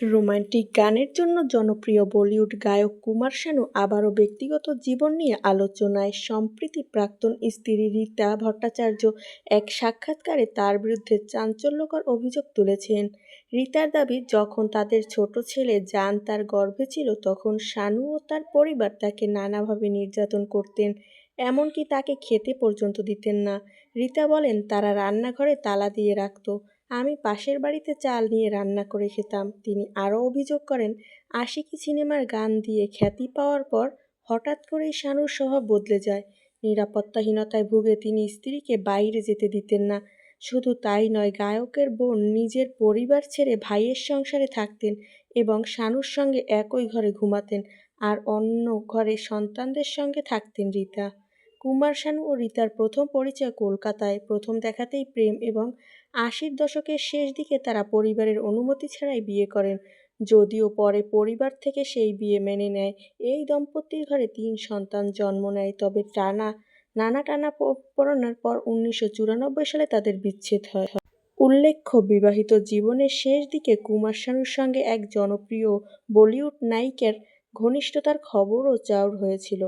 Romantic গানের জন্য জনপ্রিয় বলিউড গায়ক কুমার শানু আবারও ব্যক্তিগত জীবন নিয়ে আলোচনায়, সম্প্রীতি প্রাক্তন স্ত্রী রীতা ভট্টাচার্য এক সাক্ষাৎকারে তার বিরুদ্ধে চাঞ্চল্যকর অভিযোগ তুলেছেন। রীতার দাবি, যখন তাদের ছোট ছেলে জান তার গর্ভে ছিল, তখন শানু ও তার পরিবার তাকে নানাভাবে নির্যাতন করতেন, এমনকি তাকে খেতে পর্যন্ত দিতেন না। রীতা বলেন, তারা রান্নাঘরে তালা দিয়ে রাখত। আমি পাশের বাড়িতে চাল নিয়ে রান্না করে খেতাম। তিনি আরও অভিযোগ করেন, আশিকি সিনেমার গান দিয়ে খ্যাতি পাওয়ার পর হঠাৎ করেই শানুর স্বভাব বদলে যায়। নিরাপত্তাহীনতায় ভুগে তিনি স্ত্রীকে বাইরে যেতে দিতেন না। শুধু তাই নয়, গায়কের বোন নিজের পরিবার ছেড়ে ভাইয়ের সংসারে থাকতেন এবং শানুর সঙ্গে একই ঘরে ঘুমাতেন আর অন্য ঘরে সন্তানদের সঙ্গে থাকতেন রীতা। কুমার শানু ও রীতার প্রথম পরিচয় কলকাতায়, প্রথম দেখাতেই প্রেম এবং আশির দশকের শেষ দিকে তারা পরিবারের অনুমতি ছাড়াই বিয়ে করেন। যদিও পরে পরিবার থেকে সেই বিয়ে মেনে নেয়, এই দম্পতির ঘরে তিন সন্তান জন্ম নেয়, তবে টানা, নানা টানা পড়ানোর পর উনিশশো চুরানব্বই সালে তাদের বিচ্ছেদ হয়। উল্লেখ্য, বিবাহিত জীবনের শেষ দিকে কুমার শানুর সঙ্গে এক জনপ্রিয় বলিউড নায়িকার ঘনিষ্ঠতার খবরও চাউর হয়েছিল।